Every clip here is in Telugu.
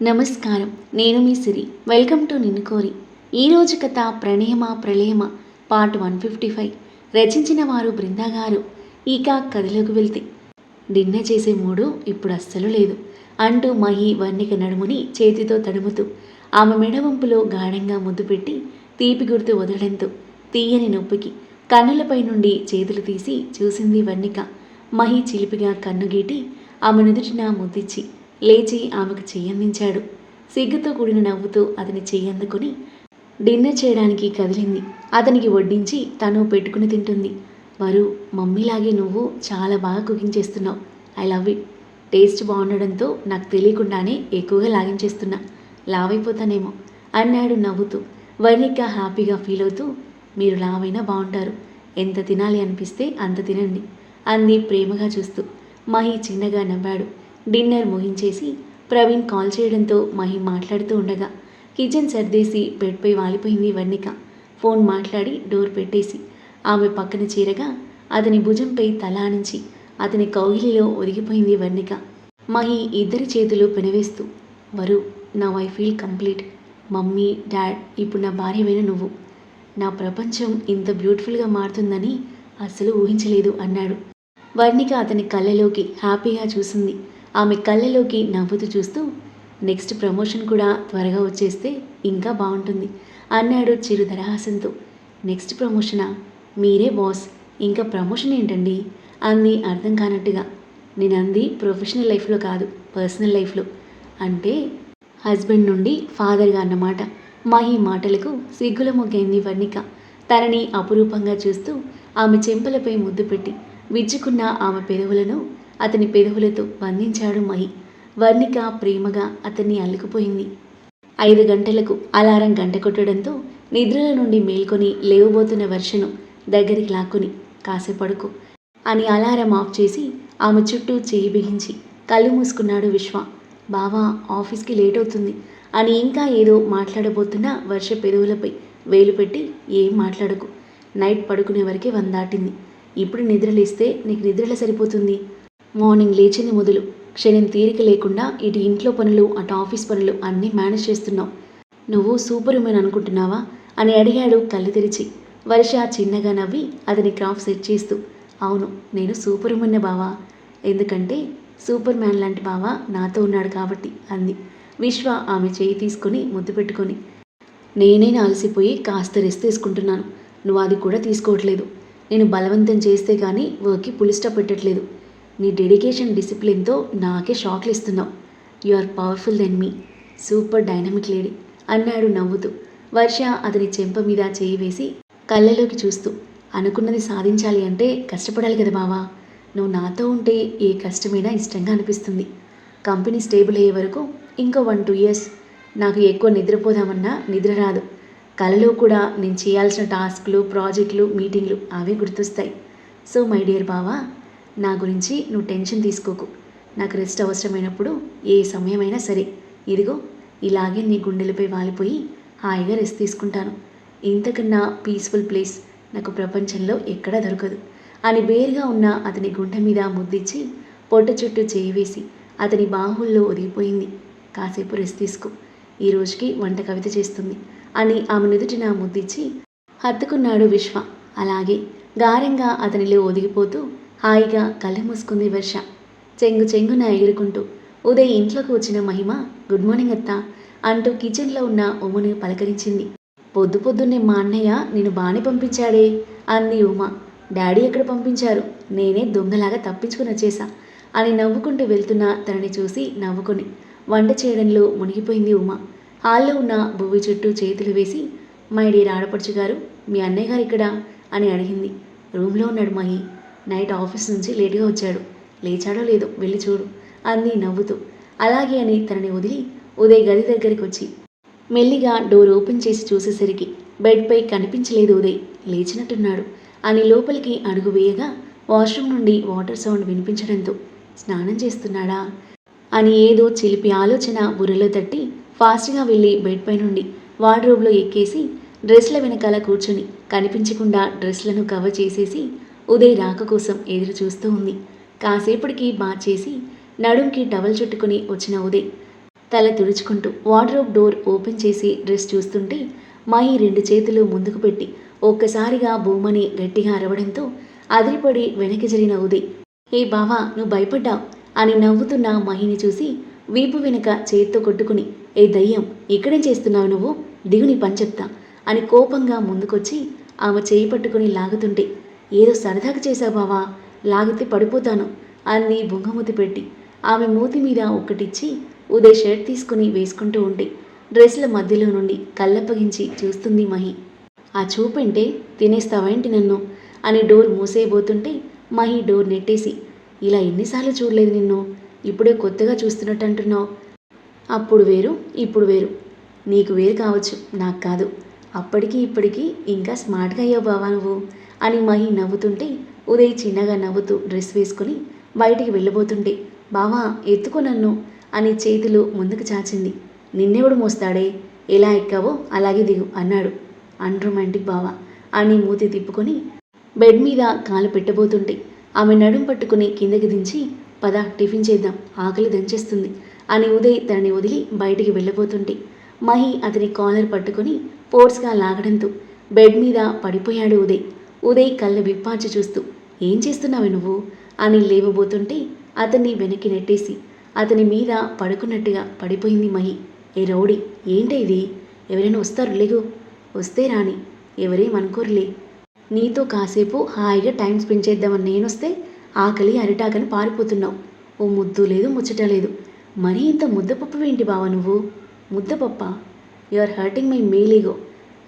నమస్కారం. నేను మీ సిరి. వెల్కమ్ టు నిన్ను కోరి. ఈరోజు కథ ప్రణయమ ప్రళయమ? Part one fifty five. రచించిన వారు బృందా గారు. ఇక కథలోకి వెళ్తే. డిన్నర్ చేసే మూడు ఇప్పుడు అస్సలు లేదు. అంటూ మహి వర్ణిక నడుముని చేతితో తడుముతూ ఆమె మెడవంపులో గాఢంగా ముద్దు పెట్టి తీపి గుర్తు వదలడంతో తీయని నొప్పికి కన్నులపై నుండి చేతులు తీసి చూసింది వర్ణిక మహి చిలిపిగా కన్నుగీటి ఆమె నుదుటిన ముద్దిచ్చి లేచి ఆమెకు చెయ్యందించాడు సిగ్గుతో కూడిన నవ్వుతూ అతని చెయ్యందుకుని డిన్నర్ చేయడానికి కదిలింది. అతనికి వడ్డించి తను పెట్టుకుని తింటుంది. వరు మమ్మీలాగే నువ్వు చాలా బాగా కుకింగ్ చేస్తున్నావు. ఐ లవ్ ఇట్ టేస్ట్ బాగుండడంతో నాకు తెలియకుండానే ఎక్కువగా లాగించేస్తున్నా. లావైపోతానేమో అన్నాడు నవ్వుతూ. వర్ణిక హ్యాపీగా ఫీల్ అవుతూ మీరు లావైనా బాగుంటారు. ఎంత తినాలి అనిపిస్తే అంత తినండి అంది ప్రేమగా చూస్తూ. మహి చిన్నగా నవ్వాడు. డిన్నర్ ముగించేసి ప్రవీణ్ కాల్ చేయడంతో మహి మాట్లాడుతూ ఉండగా కిచెన్ సర్దేసి బెడ్పై వాలిపోయింది వర్ణిక. ఫోన్ మాట్లాడి డోర్ పెట్టేసి ఆమె పక్కన చేరగా అతని భుజంపై తల ఆనించి అతని కౌగిలిలో ఒరిగిపోయింది వర్ణిక. మహి ఇద్దరి చేతులు పెనవేస్తూ వరు నా I feel complete. Mummy dad ఇప్పుడు నా భార్యమైన నువ్వు. నా ప్రపంచం ఇంత బ్యూటిఫుల్గా మారుతుందని అస్సలు ఊహించలేదు అన్నాడు. వర్ణిక అతని కళ్ళలోకి హ్యాపీగా చూసింది. ఆమె కళ్ళలోకి నవ్వుతూ చూస్తూ నెక్స్ట్ ప్రమోషన్ కూడా త్వరగా వచ్చేస్తే ఇంకా బాగుంటుంది అన్నాడు చిరు దరహాసంతో నెక్స్ట్ ప్రమోషనా? మీరే బాస్. ఇంకా ప్రమోషన్ ఏంటండి? అంది అర్థం కానట్టుగా. నేను అంది ప్రొఫెషనల్ లైఫ్లో కాదు పర్సనల్ లైఫ్లో. అంటే హస్బెండ్ నుండి ఫాదర్గా అన్నమాట. మహి మాటలకు సిగ్గుల మొగ్గైంది వర్ణిక. తనని అపురూపంగా చూస్తూ ఆమె చెంపలపై ముద్దు పెట్టి విచ్చుకున్న ఆమె పెదవులను అతని పెదవులతో బంధించాడు మహి. వర్ణిక ప్రేమగా అతన్ని అల్లుకుపోయింది. ఐదు గంటలకు అలారం గంట కొట్టడంతో నిద్రల నుండి మేల్కొని లేవబోతున్న వర్షను దగ్గరికి లాక్కుని కాసేపడుకు అని అలారం ఆఫ్ చేసి ఆమె చుట్టూ చేయి బిగించి కళ్ళు మూసుకున్నాడు విశ్వ. బావా ఆఫీస్కి లేట్ అవుతుంది అని ఇంకా ఏదో మాట్లాడబోతున్న వర్ష పెదవులపై వేలు పెట్టి ఏం మాట్లాడకు. నైట్ పడుకునే వరకే వందాటింది. ఇప్పుడు నిద్రలేస్తే నీకు నిద్రలో సరిపోతుంది. మార్నింగ్ లేచింది మొదలు. క్షణం తీరిక లేకుండా ఇటు ఇంట్లో పనులు అటు ఆఫీస్ పనులు అన్నీ మేనేజ్ చేస్తున్నావు. నువ్వు సూపర్ ఉమెన్ అనుకుంటున్నావా? అని అడిగాడు కళ్ళు తెరిచి. వర్ష చిన్నగా నవ్వి అతని క్రాఫ్ సెట్ చేస్తూ. అవును నేను సూపర్ ఉమెన్ బావా. ఎందుకంటే సూపర్ మ్యాన్ లాంటి బావ నాతో ఉన్నాడు కాబట్టి అంది. విశ్వ ఆమె చేయి తీసుకొని ముద్దు పెట్టుకొని. నేనే అలసిపోయి కాస్త రెస్ట్ తీసుకుంటున్నాను. నువ్వు అది కూడా తీసుకోవట్లేదు. నేను బలవంతం చేస్తే కానీ వర్క్కి పులిస్టా పెట్టట్లేదు. నీ డెడికేషన్ డిసిప్లిన్తో నాకే షాక్లు ఇస్తున్నావు you are powerful then me. Super dynamic lady. అన్నాడు నవ్వుతూ. వర్ష అతని చెంప మీద చేయి వేసి కళ్ళలోకి చూస్తూ. అనుకున్నది సాధించాలి అంటే కష్టపడాలి కదా బావా నువ్వు నాతో ఉంటే ఏ కష్టమైనా ఇష్టంగా అనిపిస్తుంది. కంపెనీ స్టేబుల్ అయ్యే వరకు ఇంకో వన్ టూ ఇయర్స్ నాకు ఎక్కువ నిద్రపోదామన్నా నిద్ర రాదు. కలలో కూడా నేను చేయాల్సిన టాస్క్లు ప్రాజెక్టులు మీటింగ్లు అవే గుర్తొస్తాయి. సో మై డియర్ బావా నా గురించి నువ్వు టెన్షన్ తీసుకోకు. నాకు రెస్ట్ అవసరమైనప్పుడు ఏ సమయమైనా సరే. ఇదిగో ఇలాగే నీ గుండెలపై వాలిపోయి హాయిగా రెస్ట్ తీసుకుంటాను. ఇంతకన్నా పీస్ఫుల్ ప్లేస్ నాకు ప్రపంచంలో ఎక్కడా దొరకదు. అని బేరుగా ఉన్న అతని గుండె మీద ముద్దిచ్చి పొట్ట చుట్టూ చేయి వేసి అతని బాహుల్లో ఒదిగిపోయింది. కాసేపు రెస్ట్ తీసుకో. ఈ రోజుకి వంట కవిత చేస్తుంది అని ఆమె నుదుటిన ముద్దిచ్చి హత్తుకున్నాడు విశ్వ. అలాగే గారంగా అతనిలో ఒదిగిపోతూ హాయిగా కళ్ళు మూసుకుంది వర్ష. చెంగు చెంగున ఎగురుకుంటూ ఉదయ్ ఇంట్లోకి వచ్చిన మహిమ గుడ్ మార్నింగ్ అత్త అంటూ కిచెన్లో ఉన్న ఉమను పలకరించింది. పొద్దు పొద్దున్నే మా అన్నయ్య నేను బాగానే పంపించాడే అంది ఉమ. డాడీ ఎక్కడ పంపించారు? నేనే దొంగలాగా తప్పించుకుని వచ్చేసా అని నవ్వుకుంటూ వెళ్తున్న తనని చూసి నవ్వుకొని వంట చేయడంలో మునిగిపోయింది ఉమ. హాల్లో ఉన్న బువ్వి చుట్టూ చేతులు వేసి మై డియర్ ఆడపడుచు గారు మీ అన్నయ్య గారు ఇక్కడ అని అడిగింది. రూమ్లో ఉన్నాడు మహి. నైట్ ఆఫీస్ నుంచి లేటుగా వచ్చాడు. లేచాడో లేదో వెళ్ళి చూడు అంది నవ్వుతూ. అలాగే అని తనని వదిలి ఉదయ్ గది దగ్గరికి వచ్చి మెల్లిగా డోర్ ఓపెన్ చేసి చూసేసరికి బెడ్పై కనిపించలేదు ఉదయ్. లేచినట్టున్నాడు. అని లోపలికి అడుగు వేయగా వాష్రూమ్ నుండి వాటర్ సౌండ్ వినిపించడంతో స్నానం చేస్తున్నాడా? అని ఏదో చిలిపి ఆలోచన బుర్రలో తట్టి ఫాస్ట్గా వెళ్ళి బెడ్పై నుండి వార్డ్రోబ్లో ఎక్కేసి డ్రెస్ల వెనకాల కూర్చొని కనిపించకుండా డ్రెస్లను కవర్ చేసేసి ఉదయ్ రాక కోసం ఎదురు చూస్తూ ఉంది. కాసేపటికి బాత్ చేసి నడుంకి టవల్ చుట్టుకుని వచ్చిన ఉదయ్ తల తుడుచుకుంటూ వార్డ్రోబ్ డోర్ ఓపెన్ చేసి డ్రెస్ చూస్తుంటే మహి రెండు చేతులు ముందుకు పెట్టి ఒక్కసారిగా భూమని గట్టిగా అరవడంతో అదిరిపడి వెనక్కి జరిగిన ఉదయ్ ఏ బావా నువ్వు భయపడ్డావు అని నవ్వుతున్న మహిని చూసి వీపు వెనుక చేత్తో కొట్టుకుని ఏ దయ్యం ఇక్కడేం చేస్తున్నావు నువ్వు? దిగుని పని చెప్తా అని కోపంగా ముందుకొచ్చి ఆమె చేయి పట్టుకుని లాగుతుంటే ఏదో సరదాగా చేశావు బావా. లాగితే పడిపోతాను అంది బుంగమూతి పెట్టి ఆమె మూతి మీద ఒక్కటిచ్చి ఉదయ్ షర్ట్ తీసుకుని వేసుకుంటూ ఉంటే డ్రెస్ల మధ్యలో నుండి కళ్ళప్పగించి చూస్తుంది మహి. ఆ చూపంటే తినేస్తావేంటి నన్ను? అని డోర్ మూసేయబోతుంటే మహి డోర్ నెట్టేసి ఇలా ఎన్నిసార్లు చూడలేదు నిన్ను? ఇప్పుడే కొత్తగా చూస్తున్నట్టు అంటున్నావు. అప్పుడు వేరు ఇప్పుడు వేరు. నీకు వేరు కావచ్చు నాకు కాదు. అప్పటికి ఇప్పటికీ ఇంకా స్మార్ట్గా అయ్యావు బావా నువ్వు. అని మహి నవ్వుతుంటే ఉదయ్ చిన్నగా నవ్వుతూ డ్రెస్ వేసుకుని బయటికి వెళ్ళబోతుంటే బావా ఎత్తుకో నన్ను అని చేతులు ముందుకు చాచింది. నిన్నెవడు మోస్తాడే? ఎలా ఎక్కావో అలాగే దిగు అన్నాడు. అన్రొమాంటిక్ బావా అని మూతి తిప్పుకొని బెడ్ మీద కాలు పెట్టబోతుంటే ఆమె నడుం పట్టుకుని కిందకి దించి పద టిఫిన్ చేద్దాం ఆకలి దంచేస్తుంది అని ఉదయ్ తనని వదిలి బయటికి వెళ్ళబోతుంటే మహి అతని కాలర్ పట్టుకుని ఫోర్స్గా లాగడంతో బెడ్ మీద పడిపోయాడు ఉదయ్. ఉదయ్ కళ్ళు విప్పాచి చూస్తూ ఏం చేస్తున్నావు నువ్వు? అని లేవబోతుంటే అతన్ని వెనక్కి నెట్టేసి అతని మీద పడుకున్నట్టుగా పడిపోయింది మహి. ఏ రౌడీ ఏంటి ఇది? ఎవరైనా వస్తారు లేగు. వస్తే రాని ఎవరేమనుకోరులే నీతో కాసేపు హాయిగా టైం స్పెండ్ చేద్దామని నేనొస్తే ఆకలి అరిటాకని పారిపోతున్నావు. ఓ ముద్దు లేదు ముచ్చట లేదు. మరీ ఇంత ముద్దపప్పు ఏంటి బావ నువ్వు. ముద్దపప్ప? యు ఆర్ హర్టింగ్ మై మేలీగో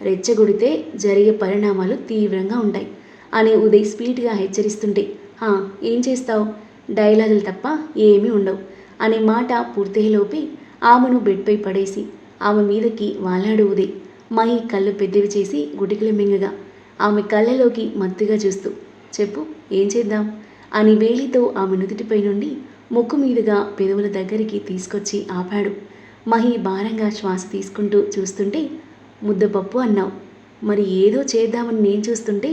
రెచ్చగొడితే జరిగే పరిణామాలు తీవ్రంగా ఉంటాయి. అని ఉదయ్ స్పీడ్గా హెచ్చరిస్తుంటే "హా, ఏం చేస్తావు? డైలాగులు తప్ప ఏమీ ఉండవు అనే మాట పూర్తయ్యేలోపే ఆమెను బెడ్పై పడేసి ఆమె మీదకి వాలాడు ఉదయ్. మహి కళ్ళు పెద్దవి చేసి గుటికలు మింగగా ఆమె కళ్ళలోకి మత్తుగా చూస్తూ చెప్పు ఏం చేద్దాం? అని వేలితో ఆమె నుదుటిపై నుండి ముక్కు మీదుగా పెదవుల దగ్గరికి తీసుకొచ్చి ఆపాడు. మహి భారంగా శ్వాస తీసుకుంటూ చూస్తుంటే ముద్దపప్పు అన్నావు. మరి ఏదో చేద్దామని నేను చూస్తుంటే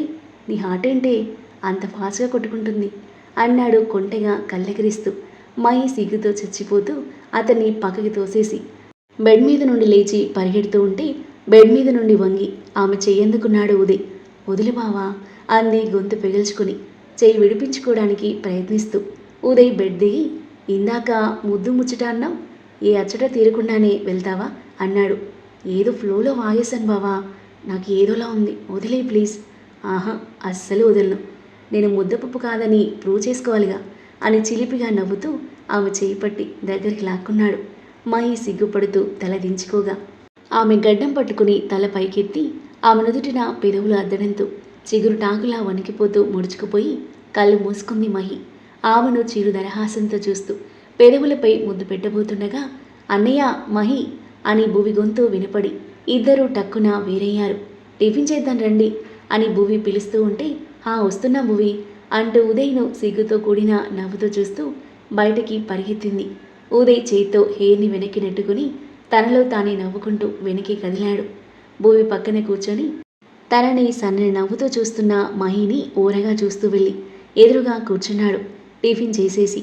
నీ హార్ట్ ఏంటే అంత ఫాస్ట్గా కొట్టుకుంటుంది అన్నాడు కొంటెగా కళ్ళెగిరిస్తూ. మై సిగ్గుతో చచ్చిపోతూ అతన్ని పక్కకి తోసేసి బెడ్ మీద నుండి లేచి పరిగెడుతూ ఉంటే బెడ్ మీద నుండి వంగి ఆమె చెయ్యందుకున్నాడు ఉదయ్. వదిలి బావా అంది గొంతు పిగల్చుకుని. చెయ్యి విడిపించుకోవడానికి ప్రయత్నిస్తూ. ఉదయ్ బెడ్ దిగి ఇందాక ముద్దు ముచ్చట అన్నావు ఏ అచ్చట తీరకుండానే వెళ్తావా? అన్నాడు. ఏదో ఫ్లోలో వాగేశాను బావా. నాకు ఏదోలా ఉంది. వదిలే ప్లీజ్. ఆహా అస్సలు వదలను. నేను ముద్దపప్పు కాదని ప్రూవ్ చేసుకోవాలిగా అని చిలిపిగా నవ్వుతూ ఆమె చేయి పట్టి దగ్గరికి లాక్కున్నాడు. మహి సిగ్గుపడుతూ తల దించుకోగా. ఆమె గడ్డం పట్టుకుని తల పైకెత్తి ఆమె నుదుటిన పెదవులు అద్దడంతో చిగురు టాకులా వణికిపోతూ ముడుచుకుపోయి కళ్ళు మూసుకుంది మహి. ఆమెను చిరు దరహాసంతో చూస్తూ పెదవులపై ముద్దు పెట్టబోతుండగా అన్నయ్య మహి అని భువి గొంతు వినపడి ఇద్దరూ టక్కున వేరయ్యారు. టిఫిన్ చేద్దాం రండి అని భువి పిలుస్తూ ఉంటే హా వస్తున్నా భువి అంటూ ఉదయ్ను సిగ్గుతో కూడిన నవ్వుతో చూస్తూ బయటికి పరిగెత్తింది. ఉదయ్ చేత్తో హెయిర్ని వెనక్కి నెట్టుకుని తనలో తానే నవ్వుకుంటూ వెనక్కి కదిలాడు. భూమి పక్కన కూర్చొని తనని సన్నని నవ్వుతో చూస్తున్న మహిని ఊరగా చూస్తూ వెళ్ళి ఎదురుగా కూర్చున్నాడు. టిఫిన్ చేసేసి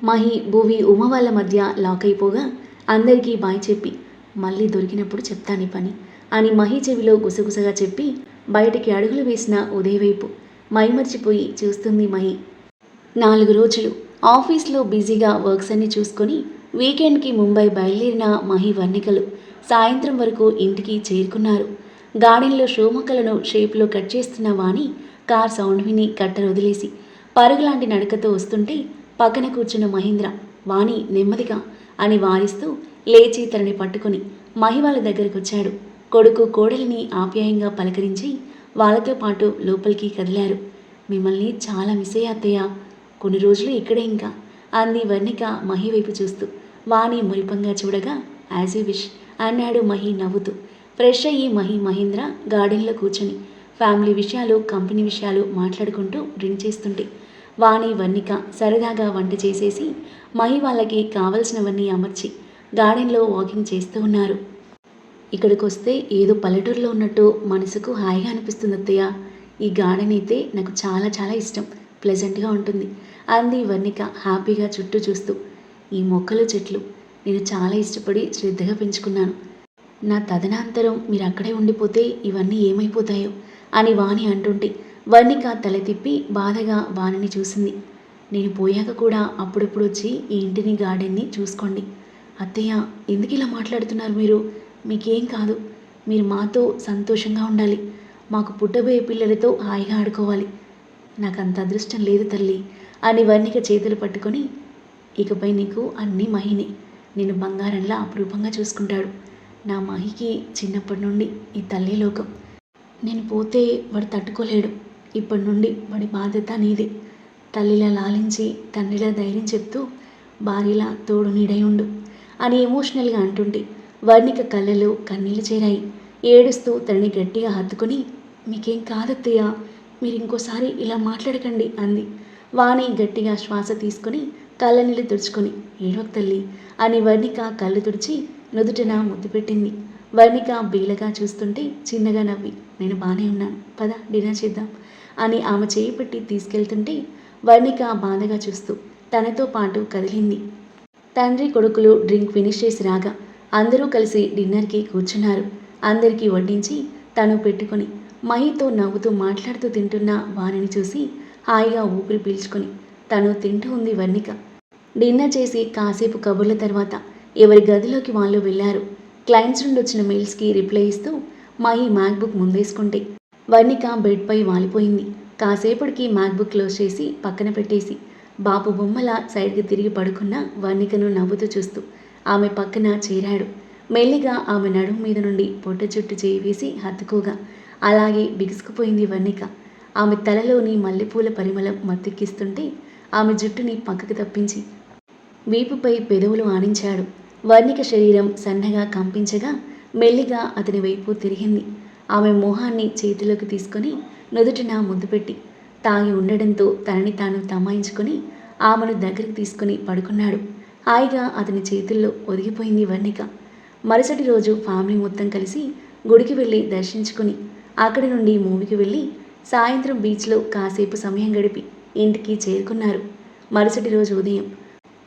మహి భూవి ఉమ వాళ్ళ మధ్య లాక్ అయిపోగా అందరికీ బాయ్ చెప్పి మళ్ళీ దొరికినప్పుడు చెప్తాను ఈ పని అని మహి చెవిలో గుసగుసగా చెప్పి బయటికి అడుగులు వేసిన ఉదయవైపు మైమర్చిపోయి చూస్తుంది మహి. నాలుగు రోజులు ఆఫీస్లో బిజీగా వర్క్స్ అన్ని చూసుకొని వీకెండ్కి ముంబై బయలుదేరిన మహి వర్ణికలు సాయంత్రం వరకు ఇంటికి చేరుకున్నారు. గార్డెన్లో షోమొక్కలను షేప్లో కట్ చేస్తున్న వాణి కార్ సౌండ్ విని కట్టర్ వదిలేసి పరుగులాంటి నడకతో వస్తుంటే పక్కన కూర్చున్న మహేంద్ర వాణి నెమ్మదిగా అని వారిస్తూ లేచి తనని పట్టుకొని మహి వాళ్ళ వచ్చాడు కొడుకు కోడలిని ఆప్యాయంగా పలకరించి వాళ్ళతో పాటు లోపలికి కదిలారు. మిమ్మల్ని చాలా మిస్ అయ్యా అత్తయ్య. కొన్ని రోజులు ఇక్కడే ఇంకా అంది వర్ణిక మహి వైపు చూస్తూ. వాణి మురిపంగా చూడగా యాజ్ యూ విష్ అన్నాడు మహి నవ్వుతూ. ఫ్రెష్ అయ్యి మహి మహేంద్ర గార్డెన్లో కూర్చొని ఫ్యామిలీ విషయాలు కంపెనీ విషయాలు మాట్లాడుకుంటూ డ్రింక్ చేస్తుంటే వాణి వర్ణిక సరదాగా వంట చేసేసి మహి వాళ్ళకి కావలసినవన్నీ అమర్చి గార్డెన్లో వాకింగ్ చేస్తూ ఉన్నారు. ఇక్కడికి వస్తే ఏదో పల్లెటూరులో ఉన్నట్టు మనసుకు హాయిగా అనిపిస్తుంది అత్తయ్య. ఈ గార్డెన్ అయితే నాకు చాలా చాలా ఇష్టం. ప్లెజెంట్గా ఉంటుంది. అంది వర్ణిక హ్యాపీగా చుట్టూ చూస్తూ. ఈ మొక్కలు చెట్లు నేను చాలా ఇష్టపడి శ్రద్ధగా పెంచుకున్నాను. నా తదనంతరం మీరు అక్కడే ఉండిపోతే ఇవన్నీ ఏమైపోతాయో అని వాణి అంటుంటే వర్ణిక తల తిప్పి బాధగా వాణిని చూసింది. నేను పోయాక కూడా అప్పుడప్పుడు వచ్చి ఈ ఇంటిని గార్డెన్ని చూసుకోండి. అత్తయ్య ఎందుకు ఇలా మాట్లాడుతున్నారు మీరు? మీకేం కాదు. మీరు మాతో సంతోషంగా ఉండాలి. మాకు పుట్టబోయే పిల్లలతో హాయిగా ఆడుకోవాలి. నాకు అంత అదృష్టం లేదు తల్లి అని వర్ణిక చేతులు పట్టుకొని ఇకపై నీకు అన్నీ మహిని. నేను బంగారంలా అపురూపంగా చూసుకుంటాడు. నా మహికి చిన్నప్పటి నుండి ఈ తల్లి లోకం. నేను పోతే వాడు తట్టుకోలేడు. ఇప్పటి నుండి వాడి బాధ్యత నీదే. తల్లిలా లాలించి తండ్రిలా ధైర్యం చెప్తూ భార్యలా తోడు నీడై ఉండు. అని ఎమోషనల్గా అంటుంటే వర్ణిక కళ్ళలో కన్నీళ్ళు చేరాయి. ఏడుస్తూ తనని గట్టిగా హత్తుకుని మీకేం కాదత్తయ్య మీరు ఇంకోసారి ఇలా మాట్లాడకండి అంది. వాణి గట్టిగా శ్వాస తీసుకుని కళ్ళ నీళ్ళు తుడుచుకొని ఏడవక తల్లి అని వర్ణిక కళ్ళు తుడిచి నుదుటన ముద్దు పెట్టింది. వర్ణిక బీలగా చూస్తుంటే చిన్నగా నవ్వి నేను బాగానే ఉన్నాను పద డిన్నర్ చేద్దాం అని ఆమె చేయి పెట్టి తీసుకెళ్తుంటే వర్ణిక బాధగా చూస్తూ తనతో పాటు కదిలింది. తండ్రి కొడుకులు డ్రింక్ ఫినిష్ చేసి రాగా అందరూ కలిసి డిన్నర్కి కూర్చున్నారు. అందరికీ వడ్డించి తను పెట్టుకొని మహితో నవ్వుతూ మాట్లాడుతూ తింటున్న వారిని చూసి హాయిగా ఊపిరి పీల్చుకుని తను తింటూ ఉంది వర్ణిక. డిన్నర్ చేసి కాసేపు కబుర్ల తర్వాత ఎవరి గదిలోకి వాళ్ళు వెళ్ళారు. క్లయింట్స్ నుండి వచ్చిన మెయిల్స్కి రిప్లై ఇస్తూ మహి మ్యాక్బుక్ ముందేసుకుంటే వర్ణిక బెడ్పై వాలిపోయింది. కాసేపటికి మ్యాక్బుక్ క్లోజ్ చేసి పక్కన పెట్టేసి బాబు బొమ్మల సైడ్కి తిరిగి పడుకున్న వర్ణికను నవ్వుతూ చూస్తూ ఆమె పక్కన చేరాడు. మెల్లిగా ఆమె నడుము మీద నుండి పొట్ట చుట్టు చేయి వేసి హత్తుకోగా అలాగే బిగుసుకుపోయింది వర్ణిక ఆమె తలలోని మల్లెపూల పరిమళం మత్తెక్కిస్తుంటే ఆమె జుట్టుని పక్కకు తప్పించి వీపుపై పెదవులు ఆనించాడు. వర్ణిక శరీరం సన్నగా కంపించగా మెల్లిగా అతని వైపు తిరిగింది. ఆమె మొహాన్ని చేతిలోకి తీసుకొని నుదుటిన ముద్దు పెట్టి తాగి ఉండడంతో తనని తాను తమాయించుకొని ఆమెను దగ్గరికి తీసుకుని పడుకున్నాడు. హాయిగా అతని చేతుల్లో ఒదిగిపోయింది వర్ణిక. మరుసటి రోజు ఫ్యామిలీ మొత్తం కలిసి గుడికి వెళ్ళి దర్శించుకుని అక్కడి నుండి మూవీకి వెళ్ళి సాయంత్రం బీచ్లో కాసేపు సమయం గడిపి ఇంటికి చేరుకున్నారు. మరుసటి రోజు ఉదయం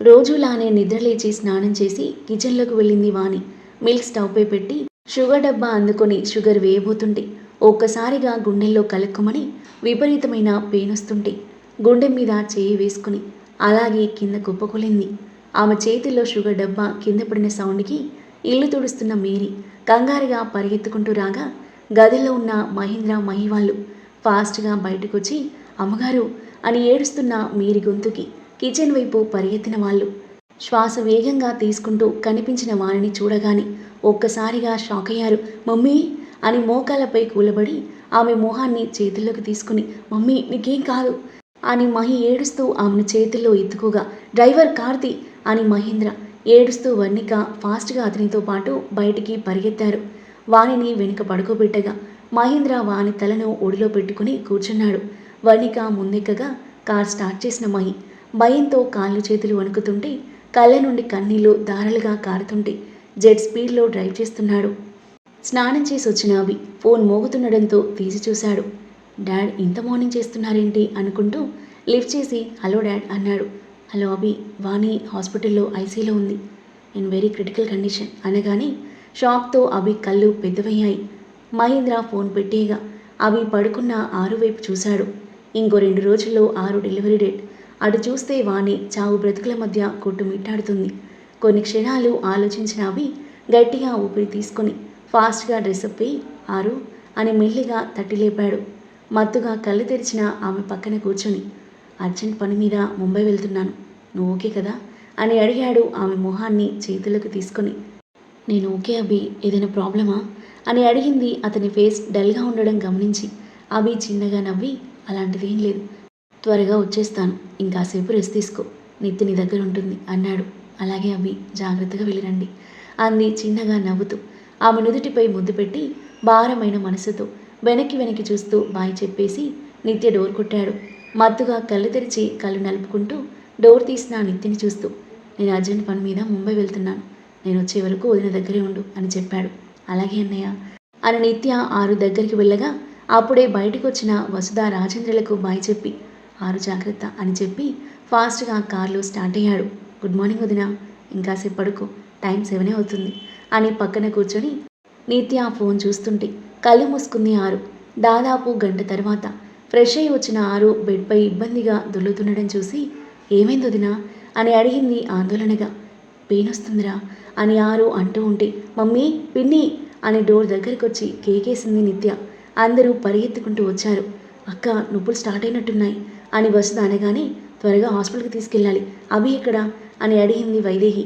రోజులానే నిద్రలేచి స్నానం చేసి కిచెన్లోకి వెళ్ళింది వాణి. మిల్క్ స్టవ్పై పెట్టి షుగర్ డబ్బా అందుకొని షుగర్ వేయబోతుంటే ఒక్కసారిగా గుండెల్లో కలుక్కుమని విపరీతమైన పెయినొస్తుంటే గుండె మీద చేయి వేసుకుని అలాగే కింద కుప్పకొలింది ఆమె చేతిలో షుగర్ డబ్బా కింద పడిన సౌండ్కి ఇల్లు తుడుస్తున్న మేరీ కంగారుగా పరిగెత్తుకుంటూ రాగా గదిలో ఉన్న మహేంద్ర మహివాళ్ళు ఫాస్ట్గా బయటకొచ్చి అమ్మగారు అని ఏడుస్తున్న మీరి గొంతుకి కిచెన్ వైపు పరిగెత్తిన వాళ్ళు శ్వాస వేగంగా తీసుకుంటూ కనిపించిన వారిని చూడగానే ఒక్కసారిగా షాక్ అయ్యారు మమ్మీ అని మోకాలపై కూలబడి ఆమె మొహాన్ని చేతుల్లోకి తీసుకుని మమ్మీ నీకేం కాదు అని మహి ఏడుస్తూ ఆమెను చేతుల్లో ఎత్తుకోగా డ్రైవర్ కార్తి అని మహేంద్ర ఏడుస్తూ వర్ణిక ఫాస్ట్గా అతనితో పాటు బయటికి పరిగెత్తారు. వాణిని వెనుక పడుకోబెట్టగా మహేంద్ర వాని తలను ఒడిలో పెట్టుకుని కూర్చున్నాడు. వర్ణిక ముందెక్కగా కార్ స్టార్ట్ చేసిన మహి భయంతో కాళ్ళు చేతులు వణుకుతుంటే కళ్ళ నుండి కన్నీళ్ళు దారలుగా కారుతుంటే జెట్ స్పీడ్లో డ్రైవ్ చేస్తున్నాడు. స్నానం చేసి వచ్చిన అవి ఫోన్ మోగుతుండడంతో తీసి చూశాడు. డాడ్ ఇంత మార్నింగ్ చేస్తున్నారేంటి అనుకుంటూ లిఫ్ట్ చేసి హలో డాడ్ అన్నాడు. హలో అభి వాణి హాస్పిటల్లో ఐసీలో ఉంది. ఇన్ వెరీ క్రిటికల్ కండిషన్ అనగానే షాక్తో అభి కళ్ళు పెద్దవయ్యాయి. మహేంద్ర ఫోన్ పెట్టేగా అభి పడుకున్న ఆరు వైపు చూశాడు. ఇంకో రెండు రోజుల్లో ఆరు డెలివరీ డేట్. అటు చూస్తే వాణి చావు బ్రతుకుల మధ్య కొట్టుమిట్టాడుతుంది. కొన్ని క్షణాలు ఆలోచించిన అవి గట్టిగా ఊపిరి తీసుకొని ఫాస్ట్గా డ్రెస్అప్ ఆరు అని మెల్లిగా తట్టి లేపాడు మత్తుగా కళ్ళు తెరిచిన ఆమె పక్కన కూర్చొని అర్జెంట్ పని మీద ముంబై వెళ్తున్నాను. నువ్వు ఓకే కదా? అని అడిగాడు ఆమె మొహాన్ని చేతులకు తీసుకొని. నేను ఓకే అభి ఏదైనా ప్రాబ్లమా? అని అడిగింది అతని ఫేస్ డల్గా ఉండడం గమనించి. అభి చిన్నగా నవ్వి అలాంటిదేం లేదు. త్వరగా వచ్చేస్తాను. ఇంకాసేపు రెస్ట్ తీసుకో. నిత్య నీ దగ్గర ఉంటుంది అన్నాడు. అలాగే అభి జాగ్రత్తగా వెళ్ళిరండి అంది చిన్నగా నవ్వుతూ. ఆమె నుదుటిపై ముద్దు పెట్టి భారమైన మనసుతో వెనక్కి వెనక్కి చూస్తూ బాయ్ చెప్పేసి నిత్య డోర్ కొట్టాడు. మత్తుగా కళ్ళు తెరిచి కళ్ళు నలుపుకుంటూ డోర్ తీసిన నిత్యని చూస్తూ నేను అర్జెంట్ పని మీద ముంబై వెళ్తున్నాను. నేను వచ్చే వరకు వదిన దగ్గరే ఉండు అని చెప్పాడు. అలాగే అన్నయ్య అని నిత్య ఆరు దగ్గరికి వెళ్ళగా అప్పుడే బయటకు వచ్చిన వసుధ రాజేంద్రలకు బాయ్ చెప్పి ఆరు జాగ్రత్త అని చెప్పి ఫాస్ట్గా కార్లో స్టార్ట్ అయ్యాడు. గుడ్ మార్నింగ్ వదిన. ఇంకాసేపు పడుకో. టైం సెవెనే అవుతుంది. అని పక్కన కూర్చొని నిత్య ఆ ఫోన్ చూస్తుంటే కళ్ళు మూసుకుంది ఆరు. దాదాపు గంట తర్వాత ఫ్రెష్ అయి వచ్చిన ఆరు బెడ్పై ఇబ్బందిగా దొల్లుతుండడం చూసి ఏమైంది వదినా? అని అడిగింది ఆందోళనగా. పెయినొస్తుందిరా అని ఆరు అంటూ ఉంటే మమ్మీ పిన్ని అని డోర్ దగ్గరికి వచ్చి కేకేసింది నిత్య. అందరూ పరిగెత్తుకుంటూ వచ్చారు. అక్క నొప్పులు స్టార్ట్ అయినట్టున్నాయి అని వసుధ అనగానే త్వరగా హాస్పిటల్కి తీసుకెళ్ళాలి. అభి ఎక్కడా? అని అడిగింది వైదేహి.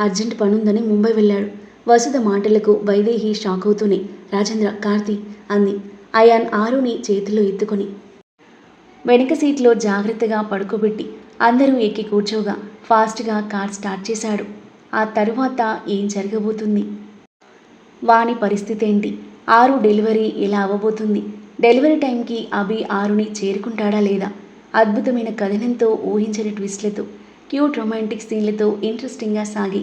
అర్జెంట్ పనుందని ముంబై వెళ్ళాడు. వసుధ మాటలకు వైదేహి షాక్ అవుతూనే రాజేంద్ర కార్తీ అంది. అయాన్ ఆరుని చేతిలో ఎత్తుకొని వెనుక సీట్లో జాగ్రత్తగా పడుకోబెట్టి అందరూ ఎక్కి కూర్చోగా ఫాస్ట్గా కార్ స్టార్ట్ చేశాడు. ఆ తరువాత ఏం జరగబోతుంది? వాని పరిస్థితి ఏంటి ఆరు డెలివరీ ఎలా అవ్వబోతుంది? డెలివరీ టైంకి అభి ఆరుని చేరుకుంటాడా లేదా? అద్భుతమైన కథనంతో ఊహించని ట్విస్ట్లతో క్యూట్ రొమాంటిక్ సీన్లతో ఇంట్రెస్టింగ్గా సాగి